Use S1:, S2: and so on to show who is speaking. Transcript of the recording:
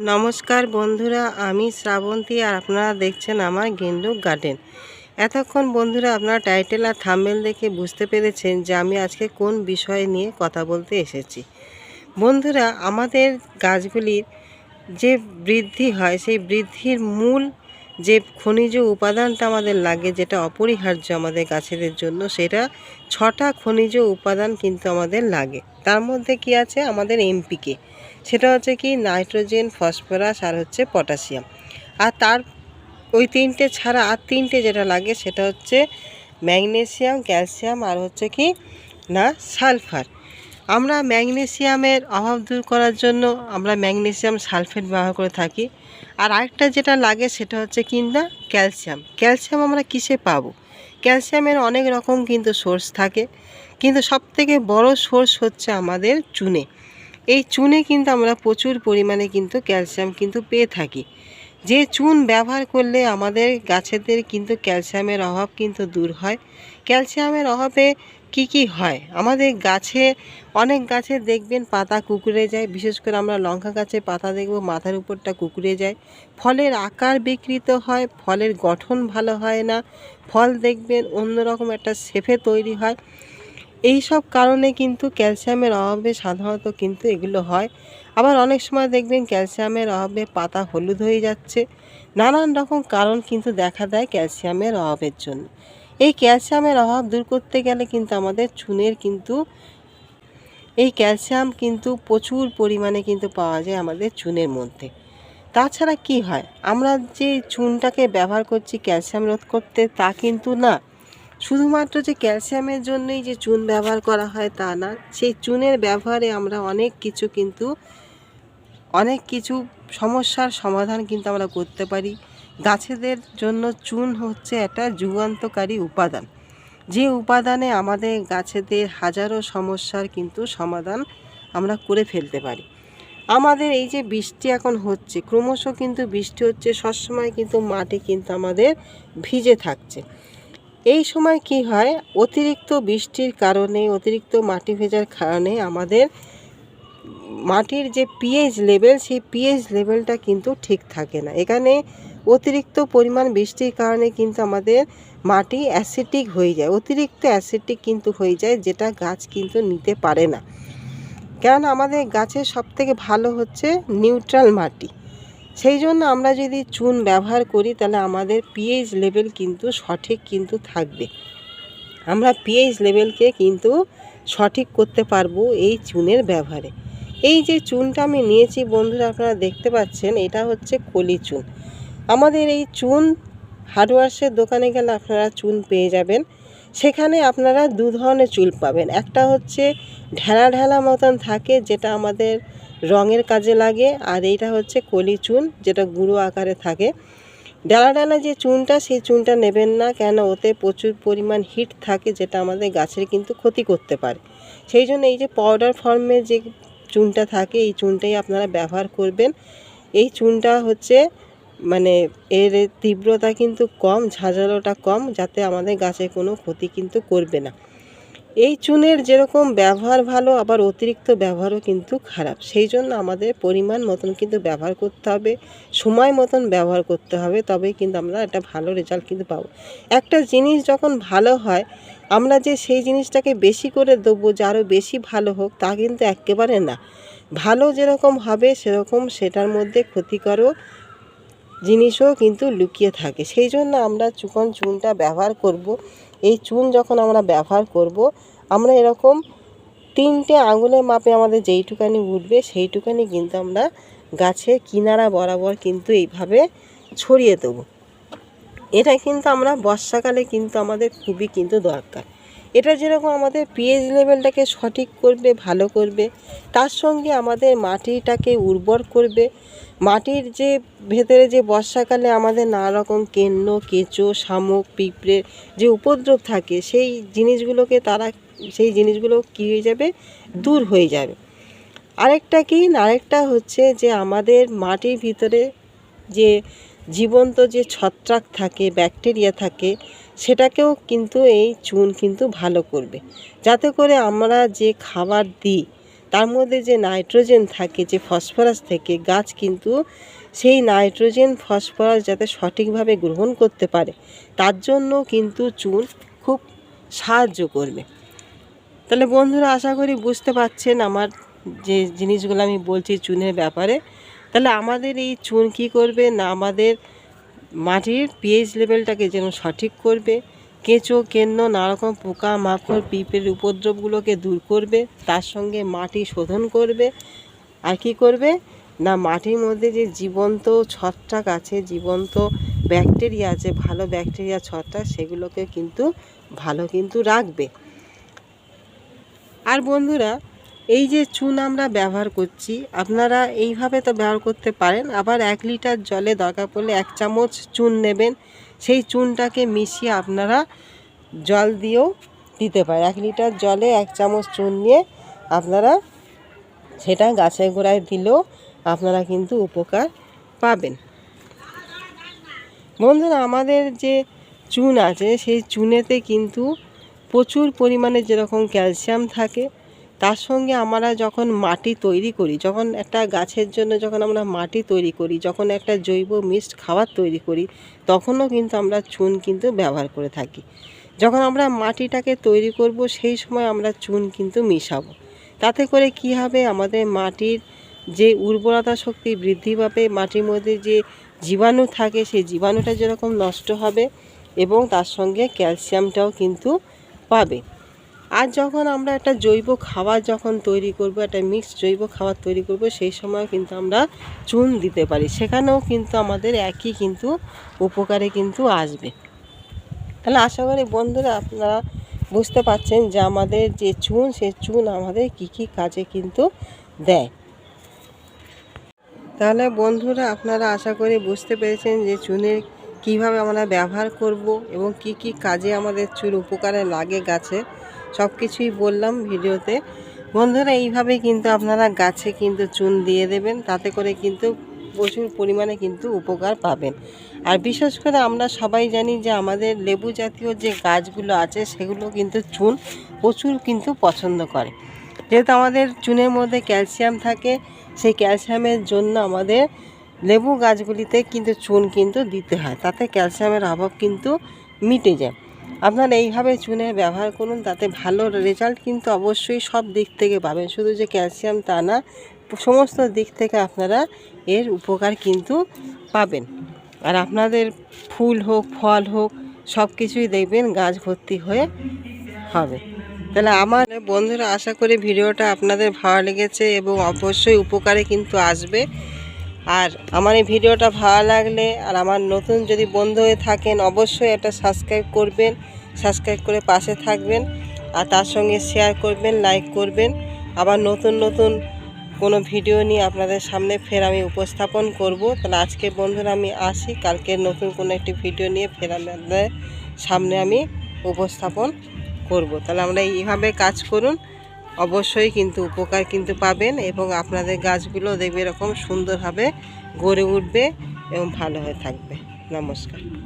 S1: নমস্কার বন্ধুরা, আমি শ্রাবন্তী আর আপনারা দেখছেন আমার গেন্ডু গার্ডেন। এতক্ষণ বন্ধুরা আপনারা টাইটেল আর থাম্বেল দেখে বুঝতে পেরেছেন যে আমি আজকে কোন বিষয় নিয়ে কথা বলতে এসেছি। বন্ধুরা, আমাদের গাছগুলির যে বৃদ্ধি হয়, সেই বৃদ্ধির মূল যে খনিজ উপাদানটা আমাদের লাগে, যেটা অপরিহার্য আমাদের গাছেদের জন্য, সেটা ছটা খনিজ উপাদান কিন্তু আমাদের লাগে। তার মধ্যে কি আছে? আমাদের এমপিকে। সেটা হচ্ছে কি নাইট্রোজেন, ফসফরাস আর হচ্ছে পটাশিয়াম। আর তার ওই তিনটে ছাড়া আর তিনটে যেটা লাগে সেটা হচ্ছে ম্যাগনেসিয়াম, ক্যালসিয়াম আর হচ্ছে কি না সালফার। আমরা ম্যাগনেসিয়ামের অভাব দূর করার জন্য আমরা ম্যাগনেসিয়াম সালফেট ব্যবহার করে থাকি। আর আরেকটা যেটা লাগে সেটা হচ্ছে কি না ক্যালসিয়াম। ক্যালসিয়াম আমরা কিসে পাবো? ক্যালসিয়ামের অনেক রকম কিন্তু সোর্স থাকে। কিন্তু সবথেকে বড় সোর্স হচ্ছে আমাদের চুনে। এই চুনে কিন্তু আমরা প্রচুর পরিমাণে কিন্তু ক্যালসিয়াম কিন্তু পেয়ে থাকি। যে চুন ব্যবহার করলে আমাদের গাছেদের কিন্তু ক্যালসিয়ামের অভাব কিন্তু দূর হয়। ক্যালসিয়ামের অভাবে কি কি হয়? আমাদের গাছে, অনেক গাছে দেখবেন পাতা কুকুরে যায়, বিশেষ করে আমরা লঙ্কা গাছে পাতা দেখব, মাথার উপরটা কুকুরে যায়। ফলের আকার বিকৃত হয়, ফলের গঠন ভালো হয় না, ফল দেখবেন অন্যরকম একটা শেফে তৈরি হয়। এই সব কারণে কিন্তু ক্যালসিয়ামের অভাবে সাধারণত কিন্তু এগুলো হয়। আবার অনেক সময় দেখবেন ক্যালসিয়ামের অভাবে পাতা হলুদ হয়ে যাচ্ছে। নানান রকম কারণ কিন্তু দেখা দেয় ক্যালসিয়ামের অভাবের জন্য। এই ক্যালসিয়ামের অভাব দূর করতে গেলে কিন্তু আমাদের চুনের কিন্তু, এই ক্যালসিয়াম কিন্তু প্রচুর পরিমাণে কিন্তু পাওয়া যায় আমাদের চুনের মধ্যে। তাছাড়া কি হয়? আমরা যে চুনটাকে ব্যবহার করছি ক্যালসিয়াম রোধ করতে তা কিন্তু না। শুধুমাত্র যে ক্যালসিয়ামের জন্যই যে চুন ব্যবহার করা হয় তা না, সেই চুনের ব্যবহারে আমরা অনেক কিছু কিন্তু, অনেক কিছু সমস্যার সমাধান কিন্তু আমরা করতে পারি। গাছেদের জন্য চুন হচ্ছে একটা যুগান্তকারী উপাদান। যে উপাদানে আমাদের গাছেদের হাজারো সমস্যার কিন্তু সমাধান আমরা করে ফেলতে পারি। আমাদের এই যে বৃষ্টি এখন হচ্ছে, ক্রমশ কিন্তু বৃষ্টি হচ্ছে, সবসময় কিন্তু মাটি কিন্তু আমাদের ভিজে থাকছে। এই সময় কি হয়? অতিরিক্ত বৃষ্টির কারণে, অতিরিক্ত মাটি ভেজার কারণে আমাদের মাটির যে পিএইচ লেভেল সেই পিএইচ লেভেলটা কিন্তু ঠিক থাকে না। এখানে অতিরিক্ত পরিমাণ বৃষ্টির কারণে কিন্তু আমাদের মাটি অ্যাসিটিক হয়ে যায়। অতিরিক্ত অ্যাসিটিক কিন্তু হয়ে যায়, যেটা গাছ কিন্তু নিতে পারে না। কেন আমাদের গাছের সবথেকে ভালো হচ্ছে নিউট্রাল মাটি। সেই জন্য আমরা যদি চুন ব্যবহার করি, তাহলে আমাদের পিএইচ লেভেল কিন্তু সঠিক কিন্তু থাকবে। আমরা পিএইচ লেভেলকে কিন্তু সঠিক করতে পারব এই চুনের ব্যবহারে। এই যে চুনটা আমি নিয়েছি, বন্ধুরা আপনারা দেখতে পাচ্ছেন, এটা হচ্ছে কলি চুন। আমাদের এই চুন হার্ডওয়ার্সের দোকানে গেলে আপনারা চুন পেয়ে যাবেন। সেখানে আপনারা দু ধরনের চুল পাবেন। একটা হচ্ছে ঢেলা ঢেলা মতন থাকে, যেটা আমাদের রঙের কাজে লাগে, আর এইটা হচ্ছে কলি চুন, যেটা গুঁড়ো আকারে থাকে। ডালা ডালা যে চুনটা, সেই চুনটা নেবেন না, কেন ওতে প্রচুর পরিমাণ হিট থাকে, যেটা আমাদের গাছের কিন্তু ক্ষতি করতে পারে। সেই জন্য এই যে পাউডার ফর্মে যে চুনটা থাকে, এই চুনটাই আপনারা ব্যবহার করবেন। এই চুনটা হচ্ছে মানে এর তীব্রতা কিন্তু কম, ঝাঁঝালোটা কম, যাতে আমাদের গাছে কোনো ক্ষতি কিন্তু করবে না। এই চুনের যেরকম ব্যবহার ভালো, আবার অতিরিক্ত ব্যবহারও কিন্তু খারাপ। সেই জন্য আমাদের পরিমাণ মতন কিন্তু ব্যবহার করতে হবে, সময় মতন ব্যবহার করতে হবে, তবেই কিন্তু আমরা একটা ভালো রেজাল্ট কিন্তু পাবো। একটা জিনিস যখন ভালো হয়, আমরা যে সেই জিনিসটাকে বেশি করে দেবো, যে আরও বেশি ভালো হোক, তা কিন্তু একেবারে না। ভালো যেরকম হবে, সেরকম সেটার মধ্যে ক্ষতিকরও জিনিসও কিন্তু লুকিয়ে থাকে। সেই জন্য আমরা যখন চুনটা ব্যবহার করব, এই চুন যখন আমরা ব্যবহার করব, আমরা এরকম তিনটে আঙুলের মাপে আমাদের যেইটুকানি উঠবে, সেইটুকানি কিন্তু আমরা গাছের কিনারা বরাবর কিন্তু এইভাবে ছড়িয়ে দেবো। এটা কিন্তু আমরা বর্ষাকালে কিন্তু আমাদের খুবই কিন্তু দরকার। এটা যেরকম আমাদের পিএইচ লেভেলটাকে সঠিক করবে, ভালো করবে, তার সঙ্গে আমাদের মাটিটাকে উর্বর করবে মাটির যে ভেতরে যে বর্ষাকালে আমাদের নানা রকম কেন্ন, কেঁচো, শামুক পিঁপড়ের যে উপদ্রব থাকে, সেই জিনিসগুলোকে তারা, সেই জিনিসগুলো কী হয়ে যাবে? দূর হয়ে যাবে। আরেকটা কি? আরেকটা হচ্ছে যে আমাদের মাটির ভিতরে যে জীবন্ত যে ছত্রাক থাকে, ব্যাকটেরিয়া থাকে, সেটাকেও কিন্তু এই চুন কিন্তু ভালো করবে। যাতে করে আমরা যে খাবার দিই তার মধ্যে যে নাইট্রোজেন থাকে, যে ফসফরাস থেকে, গাছ কিন্তু সেই নাইট্রোজেন, ফসফরাস যাতে সঠিকভাবে গ্রহণ করতে পারে, তার জন্য কিন্তু চুন খুব সাহায্য করবে। তাহলে বন্ধুরা, আশা করি বুঝতে পারছেন আমার যে জিনিসগুলো আমি বলছি চুনের ব্যাপারে। তাহলে আমাদের এই চুন কী করবে না, আমাদের মাটির পিএইচ লেভেলটাকে যেন সঠিক করবে কেঁচো, কেন্ন, নানারকম পোকা মাকড় পিঁপের উপদ্রবগুলোকে দূর করবে, তার সঙ্গে মাটি শোধন করবে। আর কি করবে? না, মাটির মধ্যে যে জীবন্ত ছত্রাক আছে, জীবন্ত ব্যাকটেরিয়া আছে, ভালো ব্যাকটেরিয়া, ছত্রাক, সেগুলোকে কিন্তু ভালো কিন্তু রাখবে। আর বন্ধুরা এই যে চুন আমরা ব্যবহার করছি, আপনারা এইভাবে তো ব্যবহার করতে পারেন, আবার এক লিটার জলে দরকার পড়লে এক চামচ চুন নেবেন, সেই চুনটাকে মিশিয়ে আপনারা জল দিয়েও দিতে পারেন। এক লিটার জলে এক চামচ চুন নিয়ে আপনারা সেটা গাছের গোড়ায় দিলেও আপনারা কিন্তু উপকার পাবেন। বন্ধুরা, আমাদের যে চুন আছে, সেই চুনেতে কিন্তু প্রচুর পরিমাণে যেরকম ক্যালসিয়াম থাকে তার সঙ্গে আমরা যখন মাটি তৈরি করি, যখন একটা গাছের জন্য যখন আমরা মাটি তৈরি করি, যখন একটা জৈব মিক্সড খাবার তৈরি করি, তখনও কিন্তু আমরা চুন কিন্তু ব্যবহার করে থাকি। যখন আমরা মাটিটাকে তৈরি করব, সেই সময় আমরা চুন কিন্তু মিশাবো। তাতে করে কি হবে? আমাদের মাটির যে উর্বরতা শক্তি বৃদ্ধি পাবে, মাটির মধ্যে যে জীবাণু থাকে, সেই জীবাণুটা যেরকম নষ্ট হবে এবং তার সঙ্গে ক্যালসিয়ামটাও কিন্তু পাবে। আর যখন আমরা একটা জৈব খাবার যখন তৈরি করব, একটা মিক্সড জৈব খাবার তৈরি করব, সেই সময় কিন্তু আমরা চুন দিতে পারি। সেখানেও কিন্তু আমাদের একই কিন্তু উপকারে কিন্তু আসবে। তাহলে আশা করি বন্ধুরা আপনারা বুঝতে পারছেন যে আমাদের যে চুন সে চুন আমাদের কি কি কাজে কিন্তু দেয়। তাহলে বন্ধুরা আপনারা আশা করি বুঝতে পেরেছেন যে চুনের কীভাবে আমরা ব্যবহার করব এবং কি কি কাজে আমাদের চুন উপকারে লাগে গাছে। সব কিছুই বললাম ভিডিওতে। বন্ধুরা, এইভাবে কিন্তু আপনারা গাছে কিন্তু চুন দিয়ে দেবেন, তাতে করে কিন্তু প্রচুর পরিমাণে কিন্তু উপকার পাবেন। আর বিশেষ করে আমরা সবাই জানি যে আমাদের লেবু জাতীয় যে গাছগুলো আছে, সেগুলো কিন্তু চুন প্রচুর কিন্তু পছন্দ করে। যেহেতু আমাদের চুনের মধ্যে ক্যালসিয়াম থাকে, সেই ক্যালসিয়ামের জন্য আমাদের লেবু গাছগুলিতে কিন্তু চুন কিন্তু দিতে হয়, তাতে ক্যালসিয়ামের অভাব কিন্তু মিটে যায়। আপনারা এইভাবে চুনের ব্যবহার করুন, তাতে ভালো রেজাল্ট কিন্তু অবশ্যই সব দিক থেকে পাবেন। শুধু যে ক্যালসিয়াম তা না, সমস্ত দিক থেকে আপনারা এর উপকার কিন্তু পাবেন। আর আপনাদের ফুল হোক, ফল হোক, সব কিছুই দেখবেন গাছ ভর্তি হয়ে হবে। তাহলে আমার বন্ধুরা, আশা করি ভিডিওটা আপনাদের ভালো লেগেছে এবং অবশ্যই উপকারে কিন্তু আসবে। আর আমার এই ভিডিওটা ভালো লাগলে আর আমার নতুন যদি বন্ধু হয়ে থাকেন, অবশ্যই এটা সাবস্ক্রাইব করবেন সাবস্ক্রাইব করে পাশে থাকবেন আর তার সঙ্গে শেয়ার করবেন লাইক করবেন। আবার নতুন নতুন কোনো ভিডিও নিয়ে আপনাদের সামনে ফের আমি উপস্থাপন করব। তাহলে আজকে বন্ধুরা আমি আসি, কালকে নতুন কোনো একটি ভিডিও নিয়ে ফের আপনাদের সামনে আমি উপস্থাপন করব। তাহলে আমরা এইভাবে কাজ করুন। অবশ্যই কিন্তু উপকার কিন্তু পাবেন এবং আপনাদের গাছগুলো দেখবে এরকম সুন্দরভাবে গড়ে উঠবে এবং ভালো হয়ে থাকবে। নমস্কার।